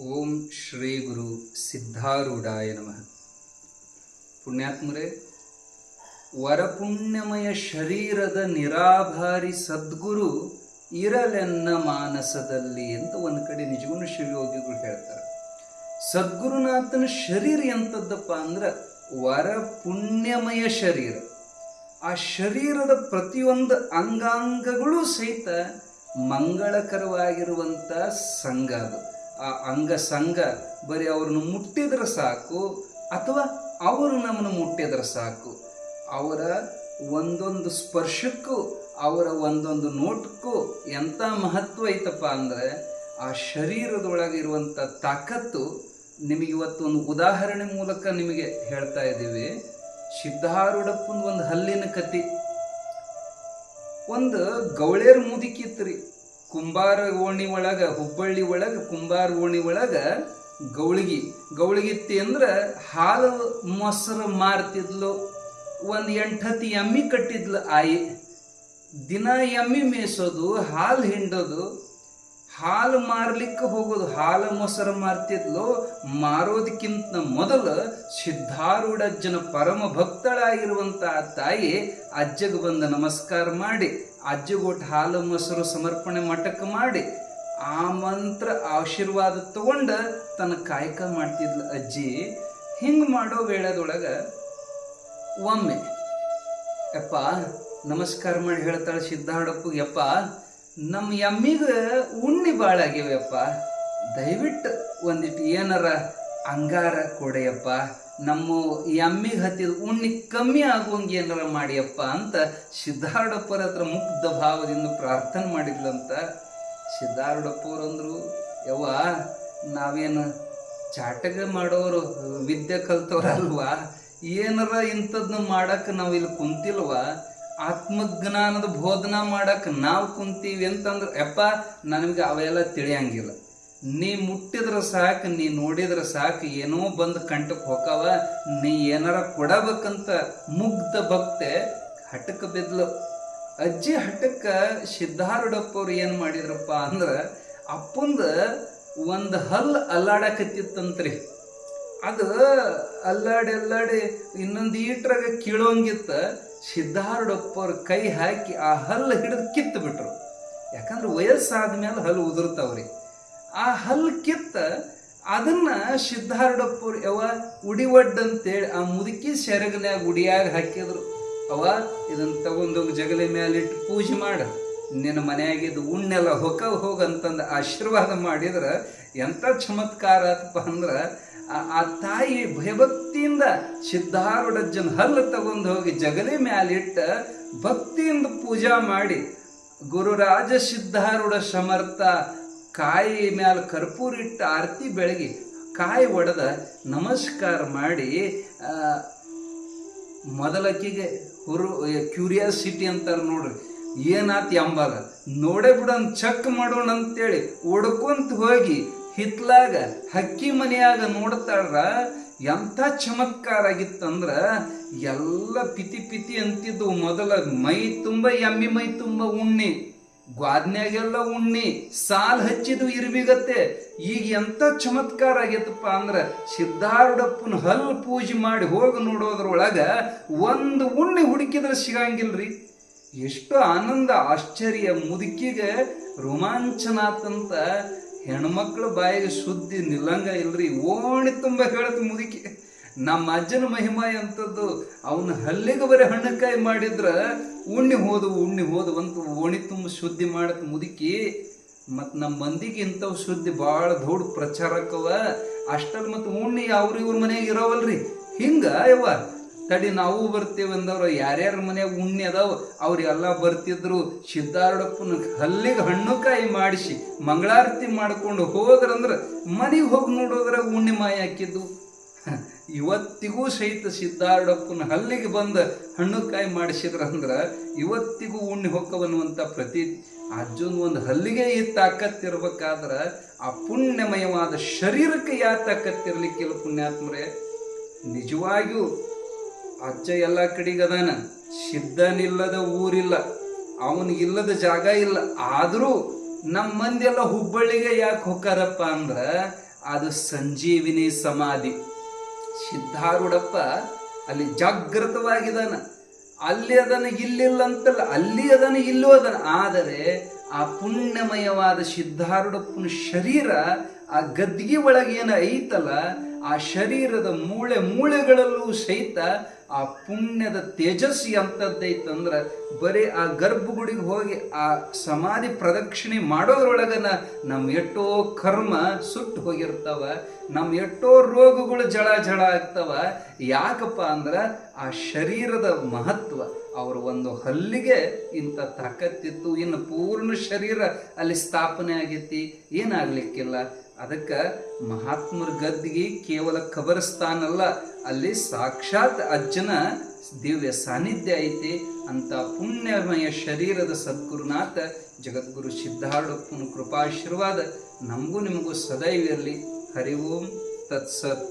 ಓಂ ಶ್ರೀ ಗುರು ಸಿದ್ಧಾರೂಢಾಯ ನಮಃ. ಪುಣ್ಯಾತ್ಮರೇ, ವರಪುಣ್ಯಮಯ ಶರೀರದ ನಿರಾಭಾರಿ ಸದ್ಗುರು ಇರಲೆನ್ನ ಮಾನಸದಲ್ಲಿ ಅಂತ ಒಂದು ಕಡೆ ನಿಜಗುಣ ಶಿವಯೋಗಿಗಳು ಹೇಳ್ತಾರೆ. ಸದ್ಗುರುನಾಥನ ಶರೀರ ಎಂಥದ್ದಪ್ಪ ಅಂದ್ರೆ ವರ ಪುಣ್ಯಮಯ ಶರೀರ. ಆ ಶರೀರದ ಪ್ರತಿಯೊಂದು ಅಂಗಾಂಗಗಳು ಸಹಿತ ಮಂಗಳಕರವಾಗಿರುವಂಥ ಸಂಘ ಅದು. ಆ ಅಂಗ ಸಂಘ ಬರೀ ಅವರನ್ನು ಮುಟ್ಟಿದ್ರೆ ಸಾಕು ಅಥವಾ ಅವರು ನಮ್ಮನ್ನು ಮುಟ್ಟಿದ್ರೆ ಸಾಕು. ಅವರ ಒಂದೊಂದು ಸ್ಪರ್ಶಕ್ಕೂ, ಅವರ ಒಂದೊಂದು ನೋಟಕ್ಕೂ ಎಂಥ ಮಹತ್ವ ಐತಪ್ಪ ಅಂದರೆ, ಆ ಶರೀರದೊಳಗಿರುವಂಥ ತಾಕತ್ತು ನಿಮಗೆ ಇವತ್ತು ಒಂದು ಉದಾಹರಣೆ ಮೂಲಕ ನಿಮಗೆ ಹೇಳ್ತಾ ಇದ್ದೀವಿ. ಸಿದ್ಧಾರೂಢಪ್ಪನ ಒಂದು ಹಲ್ಲಿನ ಕತಿ ಒಂದು ಗೌಳೇರ್ ಮುದುಕಿತ್ರಿ ಕುಂಬಾರ ಓಣಿ ಒಳಗ, ಹುಬ್ಬಳ್ಳಿ ಒಳಗ, ಕುಂಬಾರ ಓಣಿ ಒಳಗ ಗೌಳಿಗಿ. ಗೌಳಿಗಿತ್ತಿ ಅಂದ್ರ ಹಾಲು ಮೊಸರು ಮಾರ್ತಿದ್ಲು, ಒಂದು ಎಂಟತ್ತು ಎಮ್ಮಿ ಕಟ್ಟಿದ್ಲು ಆಯಿ. ದಿನ ಎಮ್ಮಿ ಮೇಯಿಸೋದು, ಹಾಲು ಹಿಂಡೋದು, ಹಾಲು ಮಾರ್ಲಿಕ್ಕೆ ಹೋಗೋದು, ಹಾಲು ಮೊಸರು ಮಾರ್ತಿದ್ಲು ಮಾರೋದಕ್ಕಿಂತ ಮೊದಲು ಸಿದ್ಧಾರೂಢಜ್ಜನ ಪರಮ ಭಕ್ತಳಾಗಿರುವಂತಹ ತಾಯಿ ಅಜ್ಜಗೆ ಬಂದು ನಮಸ್ಕಾರ ಮಾಡಿ ಅಜ್ಜಗೊಟ್ಟು ಹಾಲು ಮೊಸರು ಸಮರ್ಪಣೆ ಮಠಕ್ಕೆ ಮಾಡಿ, ಆ ಮಂತ್ರ ಆಶೀರ್ವಾದ ತಗೊಂಡು ತನ್ನ ಕಾಯಕ ಮಾಡ್ತಿದ್ಲು ಅಜ್ಜಿ. ಹಿಂಗೆ ಮಾಡೋ ವೇಳೆದೊಳಗ ಒಮ್ಮೆ, ಯಪ್ಪ, ನಮಸ್ಕಾರ ಮಾಡಿ ಹೇಳ್ತಾಳೆ ಸಿದ್ಧಾರೂಢಪ್ಪು, ಯಪ್ಪ ನಮ್ಮ ಎಮ್ಮಿಗೆ ಉಣ್ಣಿ ಭಾಳ ಆಗ್ಯಾವಪ್ಪ ದಯವಿಟ್ಟು ಒಂದಿಟ್ಟು ಏನಾರ ಅಂಗಾರ ಕೊಡೆಯಪ್ಪ, ನಮ್ಮ ಎಮ್ಮಿಗೆ ಹತ್ತಿದ ಉಣ್ಣಿ ಕಮ್ಮಿ ಆಗುವಂಗೆ ಏನಾರ ಮಾಡಿಯಪ್ಪ ಅಂತ ಸಿದ್ಧಾರೂಢಪ್ಪರ ಹತ್ರ ಮುಗ್ಧ ಭಾವದಿಂದ ಪ್ರಾರ್ಥನೆ ಮಾಡಿದ್ಲಂತ ಸಿದ್ಧಾರೂಢಪ್ಪವ್ರು ಅಂದರು, ಯವ್ವ, ನಾವೇನು ಚಾಟಗ ಮಾಡೋರು, ವಿದ್ಯೆ ಕಲ್ತವ್ರಲ್ವಾ? ಏನಾರ ಇಂಥದ್ನ ಮಾಡಕ್ಕೆ ನಾವು ಇಲ್ಲಿ ಕುಂತಿಲ್ವಾ? ಆತ್ಮಜ್ಞಾನದ ಬೋಧನ ಮಾಡಕ್ಕೆ ನಾವು ಕುಂತೀವಿ ಅಂತಂದ್ರೆ, ಯಪ್ಪ, ನನಗೆ ಅವೆಲ್ಲ ತಿಳಿಯಂಗಿಲ್ಲ. ನೀ ಮುಟ್ಟಿದ್ರೆ ಸಾಕು, ನೀ ನೋಡಿದ್ರೆ ಸಾಕು, ಏನೋ ಬಂದು ಕಂಟಕ್ಕೆ ಹೋಗವ ನೀ ಏನಾರ ಕೊಡಬೇಕಂತ ಮುಗ್ಧ ಭಕ್ತೆ ಹಟಕ್ಕೆ ಬಿದ್ಲು. ಅಜ್ಜಿ ಹಟಕ್ಕೆ ಸಿದ್ಧಾರೂಢಪ್ಪವ್ರು ಏನು ಮಾಡಿದ್ರಪ್ಪ ಅಂದ್ರೆ, ಅಪ್ಪಂದ ಒಂದು ಹಲ್ಲು ಅಲ್ಲಾಡಕತ್ತಿತ್ತಂತ್ರಿ. ಅದು ಅಲ್ಲಾಡಿ ಅಲ್ಲಾಡಿ ಇನ್ನೊಂದು ಈಟ್ರಾಗ ಕೀಳೋಂಗಿತ್ತ, ಸಿದ್ಧಾರೂಢಪ್ಪವ್ರ ಕೈ ಹಾಕಿ ಆ ಹಲ್ಲು ಹಿಡಿದು ಕಿತ್ತು ಬಿಟ್ರು ಯಾಕಂದ್ರೆ ವಯಸ್ಸಾದ ಮೇಲೆ ಹಲ್ಲು ಉದುರ್ತಾವ್ರಿ. ಆ ಹಲ್ ಕಿತ್ತ ಅದನ್ನ ಸಿದ್ಧಾರುಡಪ್ಪ ಯಾವ ಉಡಿವಡ್ ಅಂತೇಳಿ ಆ ಮುದುಕಿ ಸೆರಗನ್ಯಾಗ ಉಡಿಯಾಗ ಹಾಕಿದ್ರು. ಅವ ಇದನ್ನ ತಗೊಂಡೋಗಿ ಜಗಲಿ ಮ್ಯಾಲಿಟ್ಟು ಪೂಜೆ ಮಾಡ. ನಿನ್ನ ಮನೆಯಾಗಿದ್ದು ಉಣ್ಣೆಲ್ಲ ಹೊಕ ಹೋಗಂತಂದು ಆಶೀರ್ವಾದ ಮಾಡಿದ್ರೆ ಎಂಥ ಚಮತ್ಕಾರ ಆತಪ್ಪ ಅಂದ್ರೆ ಆ- ಆ ತಾಯಿ ಭಯಭಕ್ತಿಯಿಂದ ಸಿದ್ಧಾರೂಢಜ್ಜನ ಹಲ್ಲು ತಗೊಂಡು ಹೋಗಿ ಜಗಲೆ ಮ್ಯಾಲಿಟ್ಟ ಭಕ್ತಿಯಿಂದ ಪೂಜಾ ಮಾಡಿ, ಗುರುರಾಜ ಸಿದ್ಧಾರೂಢ ಸಮರ್ಥ ಕಾಯಿ ಮ್ಯಾಲೆ ಕರ್ಪೂರ ಇಟ್ಟು ಆರತಿ ಬೆಳಗಿ ಕಾಯಿ ಒಡೆದ ನಮಸ್ಕಾರ ಮಾಡಿ ಮೊದಲಕ್ಕಿಗೆ ಹುರು ಕ್ಯೂರಿಯಾಸಿಟಿ ಅಂತಾರೆ ನೋಡ್ರಿ. ಏನಾತ್ ಎಂಬಾಗ, ನೋಡೇ ಬಿಡೋನ್ ಚೆಕ್ ಮಾಡೋಣ ಅಂತೇಳಿ ಒಡ್ಕೊಂತ ಹೋಗಿ ಹಿತ್ಲಾಗ, ಹಕ್ಕಿ ಮನೆಯಾಗ ನೋಡ್ತಾಳ್ರ, ಎಂಥ ಚಮತ್ಕಾರ ಆಗಿತ್ತಂದ್ರ, ಎಲ್ಲ ಪಿತಿ ಪಿತಿ ಅಂತಿದ್ದು ಮೊದಲ ಮೈ ತುಂಬ ಎಮ್ಮಿ ಮೈ ತುಂಬ ಉಣ್ಣಿ. ಗ್ವಾದ್ನ್ಯಾಗೆಲ್ಲ ಉಣ್ಣಿ ಸಾಲ್ ಹಚ್ಚಿದು ಇರ್ಬಿಗತ್ತೆ. ಈಗ ಎಂತ ಚಮತ್ಕಾರ ಆಗೈತಪ್ಪ ಅಂದ್ರೆ ಸಿದ್ಧಾರೂಢಪ್ಪನ ಹಲ್ ಪೂಜೆ ಮಾಡಿ ಹೋಗಿ ನೋಡೋದ್ರೊಳಗ ಒಂದು ಉಣ್ಣಿ ಹುಡುಕಿದ್ರೆ ಸಿಗಂಗಿಲ್ರಿ. ಎಷ್ಟು ಆನಂದ, ಆಶ್ಚರ್ಯ, ಮುದುಕಿಗೆ ರೋಮಾಂಚನಾತಂತ ಹೆಣ್ಮಕ್ಳ ಬಾಯಿಗೆ ಸುದ್ದಿ ನಿಲ್ಲಂಗ ಇಲ್ರಿ. ಓಣಿ ತುಂಬ ಹೇಳತ್ ಮುದುಕಿ. ನಮ್ಮ ಅಜ್ಜನ ಮಹಿಮಾ ಅಂತದ್ದು ಅವನ ಹಲ್ಲಿಗೆ ಬರೀ ಹಣ್ಣಕಾಯಿ ಮಾಡಿದ್ರ ಉಣ್ಣಿ ಹೋದವು ಉಣ್ಣಿ ಹೋದು ಅಂತ ಓಣಿ ತುಂಬ ಶುದ್ಧಿ ಮಾಡಕ್ಕೆ ಮುದುಕಿ. ಮತ್ತು ನಮ್ಮ ಮಂದಿಗೆ ಇಂಥವು ಶುದ್ಧಿ ಭಾಳ ದೊಡ್ಡ ಪ್ರಚಾರಕ್ಕವ ಅಷ್ಟಲ್ಲಿ ಮತ್ತು ಉಣ್ಣಿ ಅವ್ರ ಇವ್ರ ಮನೆಯಾಗ ಇರೋವಲ್ರಿ. ಹಿಂಗ ಯವ್ವ. ತಡಿ ನಾವು ಬರ್ತೇವೆ ಅಂದವ್ರು ಯಾರ್ಯಾರ ಮನೆಯಾಗ ಉಣ್ಣಿ ಅದಾವ ಅವ್ರೆಲ್ಲ ಬರ್ತಿದ್ರು. ಸಿದ್ಧಾರೂಢಪ್ಪನ ಹಲ್ಲಿಗೆ ಹಣ್ಣುಕಾಯಿ ಮಾಡಿಸಿ, ಮಂಗಳಾರತಿ ಮಾಡ್ಕೊಂಡು ಹೋದ್ರಂದ್ರ ಮನೆಗೆ ಹೋಗಿ ನೋಡೋದ್ರಾಗ ಉಣ್ಣಿ ಮಾಯ ಹಾಕಿದ್ದು. ಇವತ್ತಿಗೂ ಸಹಿತ ಸಿದ್ಧಾರೂಢಪ್ಪನ ಹಲ್ಲಿಗೆ ಬಂದ ಹಣ್ಣುಕಾಯಿ ಮಾಡಿಸಿದ್ರಂದ್ರ ಇವತ್ತಿಗೂ ಉಣ್ಣಿ ಹೊಕ್ಕವನ್ನುವಂಥ ಪ್ರತಿ ಅಜ್ಜನ ಒಂದು ಹಲ್ಲಿಗೆ ಈ ತಾಕತ್ತಿರ್ಬೇಕಾದ್ರ ಆ ಪುಣ್ಯಮಯವಾದ ಶರೀರಕ್ಕೆ ಯಾ ತಾಕತ್ತಿರ್ಲಿಕ್ಕಿಲ್ಲ ಪುಣ್ಯಾತ್ಮರೇ? ನಿಜವಾಗಿಯೂ ಅಜ್ಜ ಎಲ್ಲ ಕಡೆಗದಾನ ಸಿದ್ಧನಿಲ್ಲದ ಊರಿಲ್ಲ. ಅವನಿಗಿಲ್ಲದ ಜಾಗ ಇಲ್ಲ. ಆದರೂ ನಮ್ಮ ಮಂದಿ ಎಲ್ಲ ಹುಬ್ಬಳ್ಳಿಗೆ ಯಾಕೆ ಹೊಕ್ಕಾರಪ್ಪ ಅಂದ್ರೆ ಅದು ಸಂಜೀವಿನಿ ಸಮಾಧಿ. ಸಿದ್ಧಾರೂಢಪ್ಪ ಅಲ್ಲಿ ಜಾಗೃತವಾಗಿದ್ದಾನ ಅಲ್ಲಿ ಅದನ್ನ ಇಲ್ಲಿಲ್ಲ ಅಂತಲ್ಲ, ಅಲ್ಲಿ ಅದನ್ನ ಇಲ್ಲೂ ಆದರೆ ಆ ಪುಣ್ಯಮಯವಾದ ಸಿದ್ಧಾರೂಢಪ್ಪನ ಶರೀರ ಆ ಗದ್ದಿಗೆ ಒಳಗೆ ಏನು ಐತಲ್ಲ ಆ ಶರೀರದ ಮೂಳೆ ಮೂಳೆಗಳಲ್ಲೂ ಸಹಿತ ಆ ಪುಣ್ಯದ ತೇಜಸ್ಸು ಎಂಥದ್ದೈತಂದ್ರೆ ಬರೀ ಆ ಗರ್ಭಗುಡಿಗೆ ಹೋಗಿ ಆ ಸಮಾಧಿ ಪ್ರದಕ್ಷಿಣೆ ಮಾಡೋದ್ರೊಳಗನ ನಮ್ಮ ಎಷ್ಟೋ ಕರ್ಮ ಸುಟ್ಟು ಹೋಗಿರ್ತಾವ ನಮ್ಮ ಎಷ್ಟೋ ರೋಗಗಳು ಜಳ ಜಳ ಆಗ್ತವ. ಯಾಕಪ್ಪ ಅಂದ್ರ ಆ ಶರೀರದ ಮಹತ್ವ, ಅವ್ರ ಒಂದು ಹಲ್ಲಿಗೆ ಇಂಥ ತಾಕತ್ತಿತ್ತು. ಇನ್ನು ಪೂರ್ಣ ಶರೀರ ಅಲ್ಲಿ ಸ್ಥಾಪನೆ ಆಗೈತಿ. ಏನಾಗ್ಲಿಕ್ಕಿಲ್ಲ. ಅದಕ್ಕೆ ಮಹಾತ್ಮರ ಗದ್ದಿಗೆ ಕೇವಲ ಕಬರಸ್ತಾನಲ್ಲ, ಅಲ್ಲಿ ಸಾಕ್ಷಾತ್ ಅಜ್ಜನ ದಿವ್ಯ ಸಾನ್ನಿಧ್ಯ ಐತಿ. ಅಂತ ಪುಣ್ಯಮಯ ಶರೀರದ ಸದ್ಗುರುನಾಥ ಜಗದ್ಗುರು ಸಿದ್ಧಾರೂಢಪ್ಪನ ಕೃಪಾಶೀರ್ವಾದ ನಮಗೂ ನಿಮಗೂ ಸದೈವ ಇರಲಿ. ಹರಿ ಓಂ, ತತ್ಸತ್.